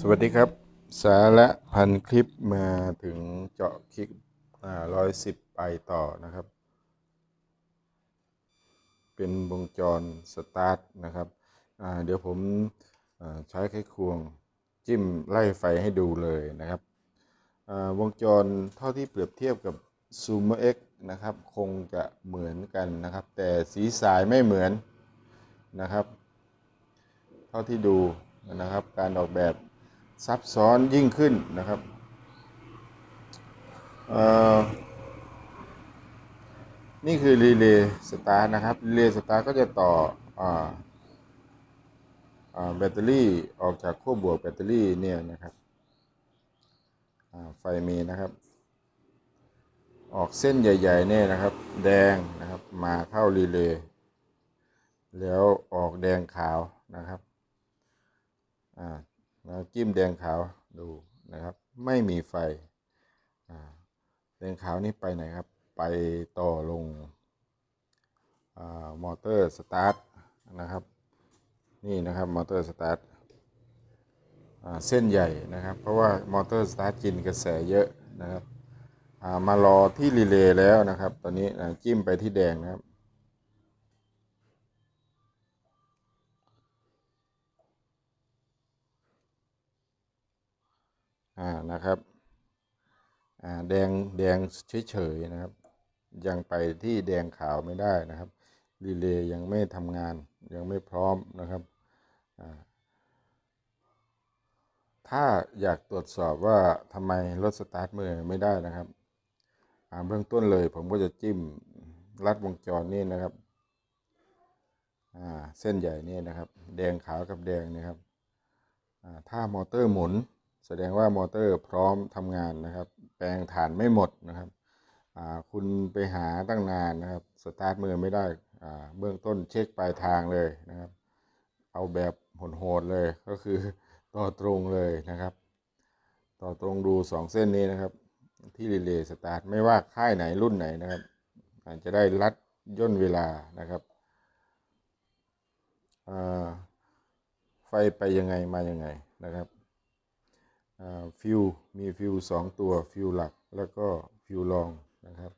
สวัสดีครับ สาระพันคลิปมาถึงเจาะคลิปร้อยสิบไปต่อนะครับ เป็นวงจรสตาร์ทนะครับเดี๋ยวผมใช้ไขควงจิ้มไล่ไฟให้ดูเลยนะครับวงจรเท่าที่เปรียบเทียบกับ Zoomer X นะครับ คงจะเหมือนกันนะครับ แต่สีสายไม่เหมือนนะครับ เท่าที่ดูนะครับการออกแบบ ซับซ้อนยิ่งขึ้นนะครับนี่คือรีเลย์สตาร์นะครับ รีเลย์สตาร์ก็จะต่ออแบตเตอรี่ออกจากขั้วบวกแบตเตอรี่เนี่ยนะครับไฟมีนะครับ ออกเส้นใหญ่ๆเนี่ยนะครับ แดงนะครับมาเข้ารีเลย์แล้วออกแดงขาวนะครับ อ่าแล้วจิ้มแดงขาวดูนะครับ ไม่มีไฟแดงขาวนี่ไปไหนครับ ไปต่อลงอมอเตอร์สตาร์ทนะครับ นี่นะครับมอเตอร์สตาร์ทเส้นใหญ่นะครับ เพราะว่ามอเตอร์สตาร์ทกินกระแสเยอะนะครับมารอที่รีเลย์แล้วนะครับ ตอนนี้จิ้มไปที่แดงนะครับ อ่านะครับอ่าแดงแดงเฉยๆนะครับ ยังไปที่แดงขาวไม่ได้นะครับรีเลย์ยังไม่ทำงานยังไม่พร้อมนะครับอ่าถ้าอยากตรวจสอบว่าทำไมรถสตาร์ทมือไม่ได้นะครับอ่าเบื้องต้นเลยผมก็จะจิ้มลัดวงจรนี่นะครับอ่าเส้นใหญ่นี่นะครับ แดงขาวกับแดงนะครับอ่าถ้ามอเตอร์หมุน แสดงว่ามอเตอร์พร้อมทำงานนะครับ แปลงฐานไม่หมดนะครับคุณไปหาตั้งนานนะครับสตาร์ทมือไม่ได้เบื้องต้นเช็คปลายทางเลยนะครับ เอาแบบโหดๆเลยก็คือต่อตรงเลยนะครับ ต่อตรงดูสองเส้นนี้นะครับ ที่รีเลย์สตาร์ทไม่ว่าค่ายไหนรุ่นไหนนะครับอาจจะได้รัดย่นเวลานะครับไฟไปยังไงมายังไงนะครับ ฟิวมีฟิวสองตัวฟิวหลักแล้วก็ฟิวรองนะครับ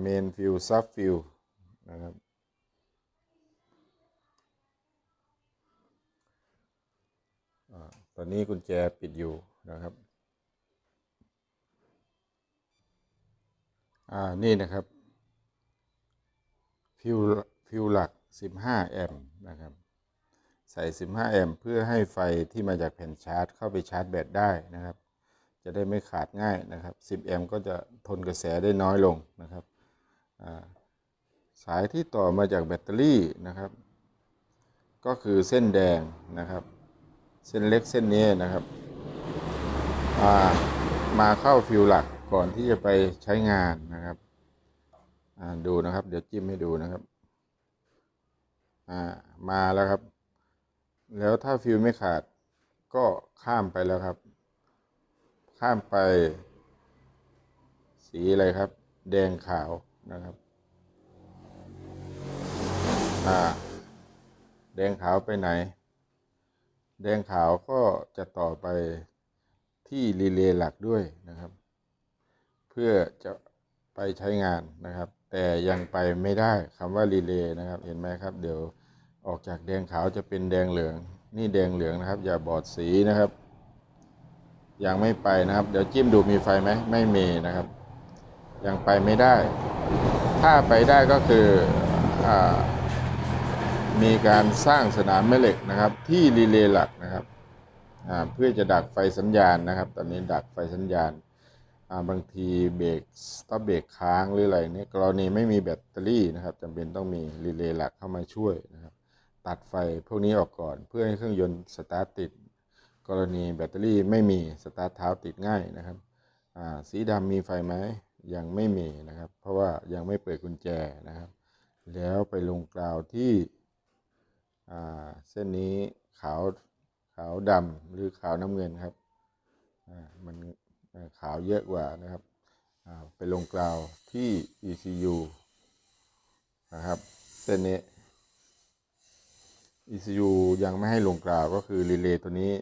เมนฟิวซับฟิวนะครับอตอนนี้กุญแจปิดอยู่นะครับอ่านี่นะครับฟิวฟิวหลัก 15 แอมป์นะครับ ใส่ 15 แอมป์เพื่อให้ไฟที่มาจากแผ่นชาร์จ เข้าไปชาร์จแบตได้นะครับ จะได้ไม่ขาดง่ายนะครับ 10 แอมป์ก็จะทนกระแสได้น้อยลงนะครับสายที่ต่อมาจากแบตเตอรี่นะครับ ก็คือเส้นแดงนะครับ เส้นเล็กเส้นนี้นะครับามาเข้าฟิวหลักก่อนที่จะไปใช้งานนะครับดูนะครับ เดี๋ยวจิ้มให้ดูนะครับามาแล้วครับ แล้วถ้าฟิวไม่ขาดก็ข้ามไปแล้วครับ ข้ามไป สีอะไรครับ แดงขาวนะครับ อ่า แดงขาวไปไหน แดงขาวก็จะต่อไปที่รีเลย์หลักด้วยนะครับ เพื่อจะไปใช้งานนะครับ แต่ยังไปไม่ได้คำว่ารีเลย์นะครับ เห็นไหมครับ เดี๋ยว ออกจากแดงขาวจะเป็นแดงเหลือง นี่แดงเหลืองนะครับ อย่าบอดสีนะครับ ยังไม่ไปนะครับ เดี๋ยวจิ้มดูมีไฟไหมไม่มีนะครับ ยังไปไม่ได้ ถ้าไปได้ก็คืออมีการสร้างสนามแม่เหล็กนะครับ ที่รีเลย์หลักนะครับเพื่อจะดักไฟสัญญาณนะครับ ตอนนี้ดักไฟสัญญาณาบางทีเบรกสต็อปเบรกค้างหรืออะไรเนี่ยกรณีไม่มีแบตเตอรี่นะครับจำเป็นต้องมีรีเลย์หลักเข้ามาช่วยนะครับ ตัดไฟพวกนี้ออกก่อน เพื่อให้เครื่องยนต์สตาร์ทติด กรณีแบตเตอรี่ไม่มีสตาร์ทเท้าติดง่ายนะครับสีดำมีไฟไหมยังไม่มีนะครับ เพราะว่ายังไม่เปิดกุญแจนะครับ แล้วไปลงกราวที่เส้นนี้ขาวขาวดำหรือขาวน้ำเงินครับมันขาวเยอะกว่านะครับไปลงกราวที่ ECU นะครับ เส้นนี้ ECU ยังไม่ให้ลงกราวก็คือรีเลย์ตัวนี้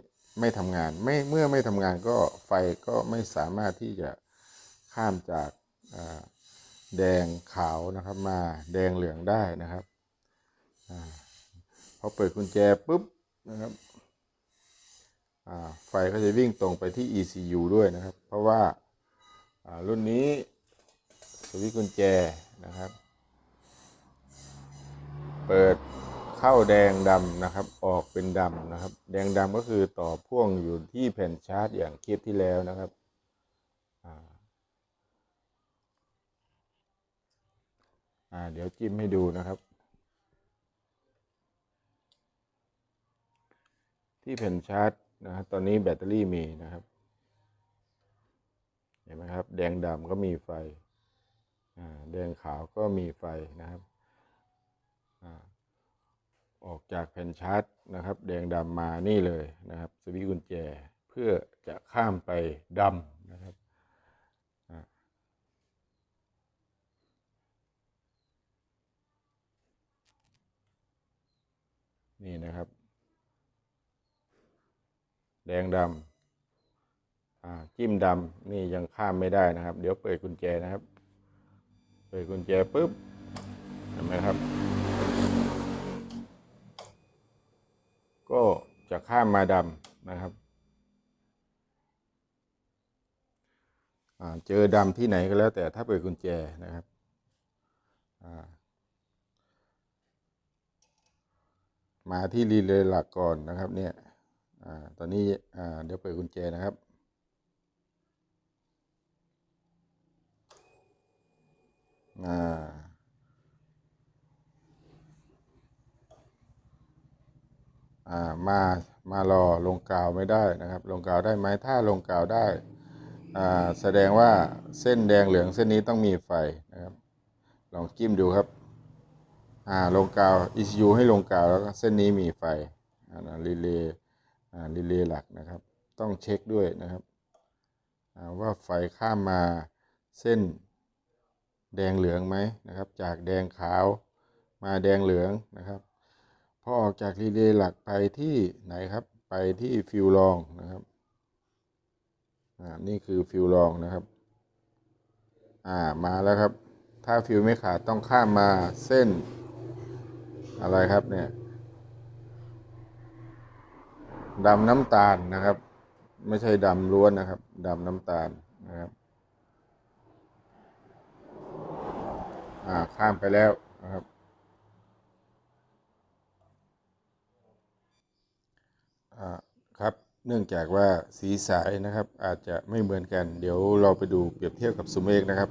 ไม่ทำงานไม่เมื่อไม่ทำงานก็ไฟก็ไม่สามารถที่จะข้ามจากแดงขาวนะครับมาแดงเหลืองได้นะครับอพอเปิดกุญแจปุ๊บนะครับไฟก็จะวิ่งตรงไปที่ ECU ด้วยนะครับ เพราะว่าอ่ารุ่นนี้สวิตช์กุญแจนะครับ เปิด เข้าแดงดำนะครับ ออกเป็นดำนะครับ แดงดำก็คือต่อพ่วงอยู่ที่แผ่นชาร์จอย่างคลิปที่แล้วนะครับอ่าเดี๋ยวจิ้มให้ดูนะครับ ที่แผ่นชาร์จนะครับตอนนี้แบตเตอรี่มีนะครับ เห็นไหมครับ แดงดำก็มีไฟแดงขาวก็มีไฟนะครับ อ่า ออกจากแผ่นชาร์จนะครับ แดงดำมานี่เลยนะครับสวิตช์กุญแจเพื่อจะข้ามไปดำนะครับนี่นะครับ แดงดำจิ้มดำนี่ยังข้ามไม่ได้นะครับ เดี๋ยวเปิดกุญแจนะครับ เปิดกุญแจปุ๊บเห็นไหมครับ ก็จะ ข้ามมาดำนะครับเจอดำที่ไหนก็แล้วแต่ถ้าเปิดกุญแจนะครับามาที่รีเลย์หลักก่อนนะครับ เนี่ยอตอนนี้เดี๋ยวเปิดกุญแจนะครับ อ่า อ่า มามารอลงกาวไม่ได้นะครับลงกาวได้ไหมถ้าลงกาวได้แสดงว่าเส้นแดงเหลืองเส้นนี้ต้องมีไฟนะครับ ลองจิ้มดูครับลงกาว ECU ให้ลงกาวแล้วก็เส้นนี้มีไฟรีเลย์รีเลย์หลักนะครับ ต้องเช็คด้วยนะครับว่าไฟข้ามมาเส้นแดงเหลืองไหมนะครับ จากแดงขาวมาแดงเหลืองนะครับ อออกจากรีเลย์หลักไปที่ไหนครับ ไปที่ฟิวลองนะครับนี่คือฟิวลองนะครับ อ่ามาแล้วครับ ถ้าฟิวไม่ขาดต้องข้ามมาเส้น อะไรครับเนี่ยดำน้ำตาลนะครับ ไม่ใช่ดำล้วนนะครับดำน้ำตาลนะครับอ่าข้ามไปแล้วนะครับอ่า ครับ เนื่องจากว่าสีสายนะครับอาจจะไม่เหมือนกัน เดี๋ยวเราไปดูเปรียบเทียบกับซูเมกนะครับ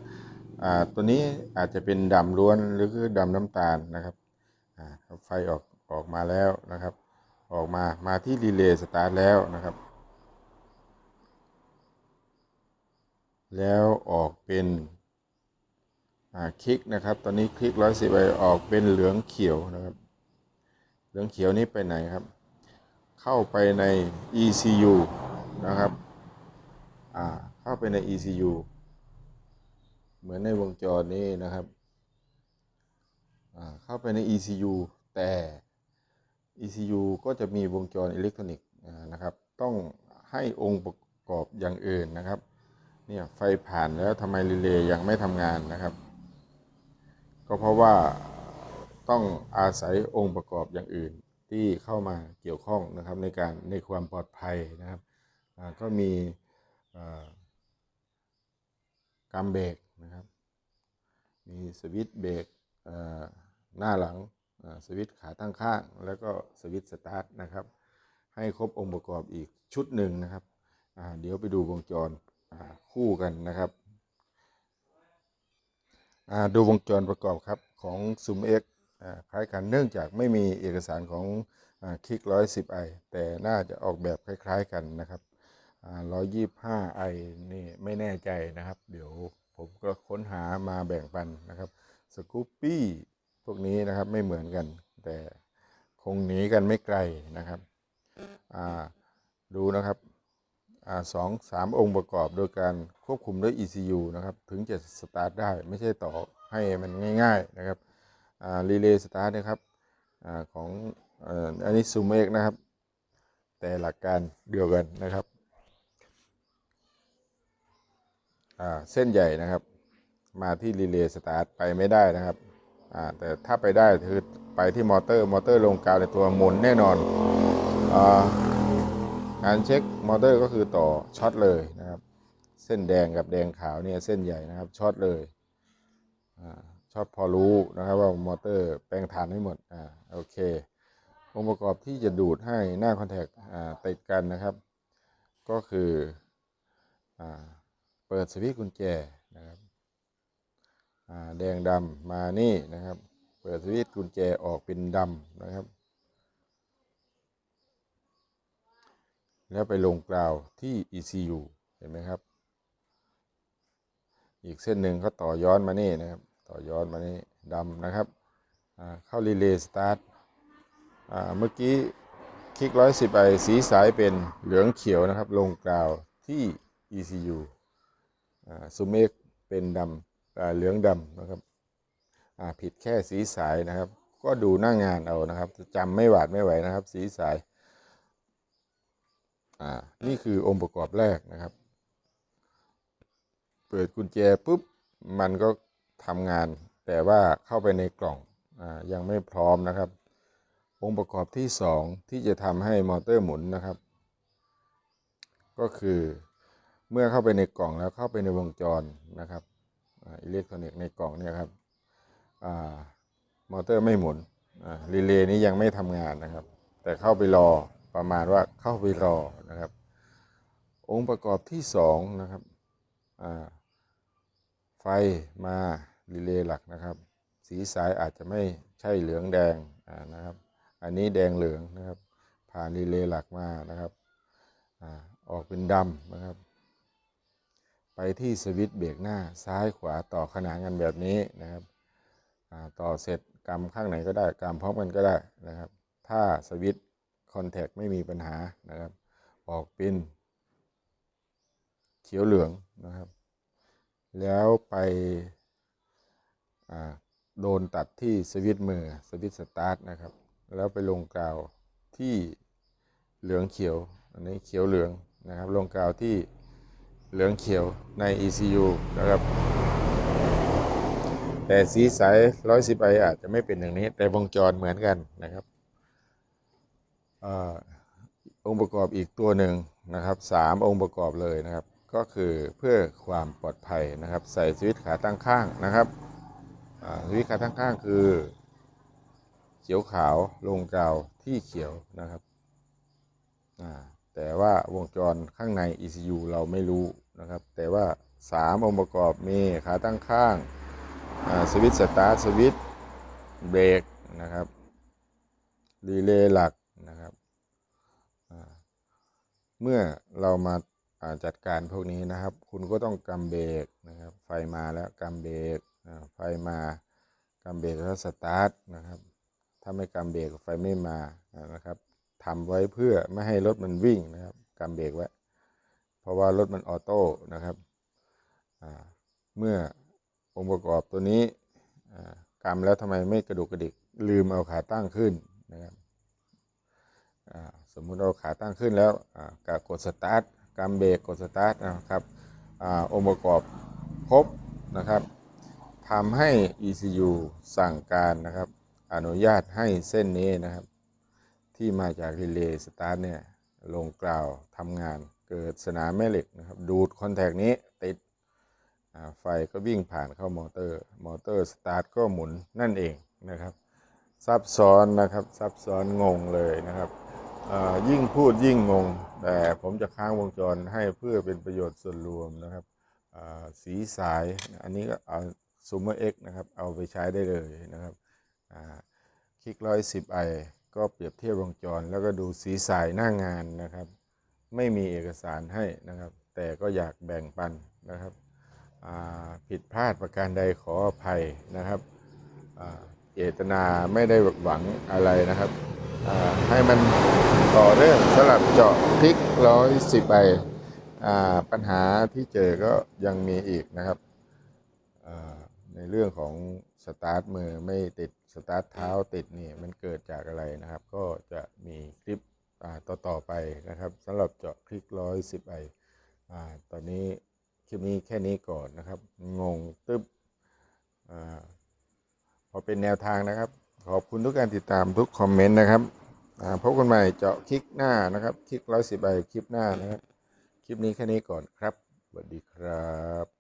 ตัวนี้อาจจะเป็นดำล้วนหรือดำน้ำตาลนะครับไฟออกออกมาแล้วนะครับ ออกมามาที่รีเลย์สตาร์ทแล้วนะครับ แล้วออกเป็นคลิกนะครับ ตอนนี้คลิกร้อยสิบไปออกเป็นเหลืองเขียวนะครับ เหลืองเขียวนี้ไปไหนครับ เข้าไปใน ECU นะครับอ่าเข้าไปใน ECU เหมือนในวงจรนี้นะครับอ่าเข้าไปใน ECU แต่ ECU ก็จะมีวงจรอิเล็กทรอนิกส์นะครับ ต้องให้องค์ประกอบอย่างอื่นนะครับ เนี่ยไฟผ่านแล้วทำไมรีเลย์ยังไม่ทำงานนะครับ ก็เพราะว่าต้องอาศัยองค์ประกอบอย่างอื่น ที่เข้ามาเกี่ยวข้องนะครับในการในความปลอดภัยนะครับก็มีอ่ากำเบรกนะครับ มีสวิตช์เบรกหน้าหลังสวิตช์ขาตั้งข้าง แล้วก็สวิตช์สตาร์ทนะครับ ให้ครบองค์ประกอบอีกชุดหนึ่งนะครับเดี๋ยวไปดูวงจรคู่กันนะครับดูวงจรประกอบครับของ Zoom X อ่า คล้ายกันเนื่องจากไม่มีเอกสารของคลิกร้อยสิบไอแต่น่าจะออกแบบคล้ายๆกันนะครับร้อยยี่ห้าไอนี่ไม่แน่ใจนะครับ เดี๋ยวผมก็ค้นหามาแบ่งปันนะครับสกูปปี้พวกนี้นะครับไม่เหมือนกัน แต่คงหนีกันไม่ไกลนะครับดูนะครับอสองสามองค์ประกอบโดยการควบคุมด้วย ECU นะครับ ถึงจะสตาร์ทได้ไม่ใช่ต่อให้มันง่าย ๆนะครับ รีเลย์สตาร์ทนะครับอของอันนี้ซูมเอกนะครับ แต่หลักการเดียวกันนะครับเส้นใหญ่นะครับ มาที่รีเลย์สตาร์ทไปไม่ได้นะครับแต่ถ้าไปได้คือไปที่มอเตอร์มอเตอร์ลงกาวในตัวหมุนแน่นอนอาการเช็คมอเตอร์ก็คือต่อช็อตเลยนะครับ เส้นแดงกับแดงขาวเนี่ยเส้นใหญ่นะครับช็อตเลยอ่า ชอตพอรู้นะครับว่ามอเตอร์แปลงฐานให้หมดอ่าโอเคองค์ประกอบที่จะดูดให้หน้าคอนแทคอ่าติดกันนะครับ ก็คืออาเปิดสวิตช์กุญแจนะครับอ่าแดงดำมานี่นะครับ เปิดสวิตช์กุญแจออกเป็นดำนะครับ แล้วไปลงกราวที่ ECU เห็นไหมครับ อีกเส้นหนึ่งเขาต่อย้อนมานี่นะครับ ต่อย้อนมานี่ดำนะครับเข้ารีเลย์สตาร์ทเมื่อกี้คลิกร้อยสิบไอสีสายเป็นเหลืองเขียวนะครับ ลงกราวที่ ECU อ่าซูเมกเป็นดำเหลืองดำนะครับผิดแค่สีสายนะครับ ก็ดูหน้างานเอานะครับจำไม่หวาดไม่ไหวนะครับ สีสายนี่คือองค์ประกอบแรกนะครับ เปิดกุญแจปุ๊บ มันก็ ทำงาน แต่ว่าเข้าไปในกล่องอยังไม่พร้อมนะครับ องค์ประกอบที่ 2 ที่จะทำให้มอเตอร์หมุนนะครับ ก็คือเมื่อเข้าไปในกล่องแล้วเข้าไปในวงจรนะครับอิเล็กทรอนิกส์ในกล่องเนี่ยครับอมอเตอร์ไม่หมุนรีเลย์นี้ยังไม่ทำงานนะครับ แต่เข้าไปรอประมาณว่าเข้าไปรอนะครับ องค์ประกอบที่2นะครับไฟมา รีเลย์หลักนะครับ สีสายอาจจะไม่ใช่เหลืองแดงนะครับ อันนี้แดงเหลืองนะครับ ผ่านรีเลย์หลักมานะครับอออกเป็นดำนะครับ ไปที่สวิตช์เบรกหน้าซ้ายขวาต่อขนานกันแบบนี้นะครับต่อเสร็จกำข้างไหนก็ได้กำพร้อมกันก็ได้นะครับ ถ้าสวิตช์คอนแทคไม่มีปัญหานะครับ ออกเป็นเขียวเหลืองนะครับ แล้วไป โดนตัดที่สวิตมือสวิตสตาร์ทนะครับ แล้วไปลงกาวที่เหลืองเขียว อันนี้เขียวเหลืองนะครับ ลงกาวที่เหลืองเขียวใน ECU นะครับ แต่สีสาย 110ไออาจจะไม่เป็นอย่างนี้ แต่วงจรเหมือนกันนะครับอองค์ประกอบอีกตัวหนึ่งนะครับสามองค์ประกอบเลยนะครับ ก็คือเพื่อความปลอดภัยนะครับ ใส่สวิตช์ขาตั้งข้างนะครับ สวิตช์ขาตั้งข้างคือ เขียวขาวลงกาวที่เขียวนะครับแต่ว่าวงจรข้างใน ECU เราไม่รู้นะครับ แต่ว่า 3 องค์ประกอบมีขาตั้งข้างสวิตสตาร์ทสวิตเบรกนะครับรีเลย์หลักนะครับเมื่อเรามาาจัดการพวกนี้นะครับ คุณก็ต้องกำเบรกนะครับ ไฟมาแล้วกำเบรก ไฟมากำเบรกแล้วสตาร์ทนะครับ ถ้าไม่กำเบรกไฟไม่มานะครับทำไว้เพื่อไม่ให้รถมันวิ่งนะครับกำเบรกไว้ เพราะว่ารถมันออโต้นะครับเมื่อองค์ประกอบตัวนี้อ่ากำแล้วทำไมไม่กระดุกกระดิกลืมเอาขาตั้งขึ้นนะครับสมมุติเอาขาตั้งขึ้นแล้วกกดสตาร์ทกำเบรกกดสตาร์ทนะครับอองค์ประกอบครบนะครับ ทำให้ ECU สั่งการนะครับ อนุญาตให้เส้นนี้นะครับ ที่มาจากรีเลย์สตาร์ทเนี่ยลงกล่าวทำงานเกิดสนามแม่เหล็กนะครับ ดูดคอนแทคนี้ติดไฟก็วิ่งผ่านเข้ามอเตอร์ มอเตอร์สตาร์ทก็หมุนนั่นเองนะครับ ซับซ้อนนะครับ ซับซ้อนงงเลยนะครับยิ่งพูดยิ่งงง แต่ผมจะค้างวงจรให้เพื่อเป็นประโยชน์ส่วนรวมนะครับสีสาย อันนี้ก็ ซูเมอร์เอ็กนะครับ เอาไปใช้ได้เลยนะครับคลิกร้อยสิบไอก็เปรียบเทียบวงจร แล้วก็ดูสีสายหน้างานนะครับ ไม่มีเอกสารให้นะครับ แต่ก็อยากแบ่งปันนะครับผิดพลาดประการใดขออภัยนะครับเจตนาไม่ได้หวังอะไรนะครับให้มันต่อเรื่องสลับเจาะคลิกร้อยสิบไอปัญหาที่เจอก็ยังมีอีกนะครับ ในเรื่องของสตาร์ทมือไม่ติดสตาร์ทเท้าติดนี่มันเกิดจากอะไรนะครับ ก็จะมีคลิปอ่าต่อต่อไปนะครับสำหรับเจาะคลิกร้อยสิบไออ่าตอนนี้คลิปนี้แค่นี้ก่อนนะครับ งงตึ๊บอ่าพอเป็นแนวทางนะครับ ขอบคุณทุกการติดตามทุกคอมเมนต์นะครับอ่าพบกันใหม่เจาะคลิกหน้านะครับ คลิกร้อยสิบไอคลิปหน้านะครับ คลิปนี้แค่นี้ก่อนครับสวัสดีครับ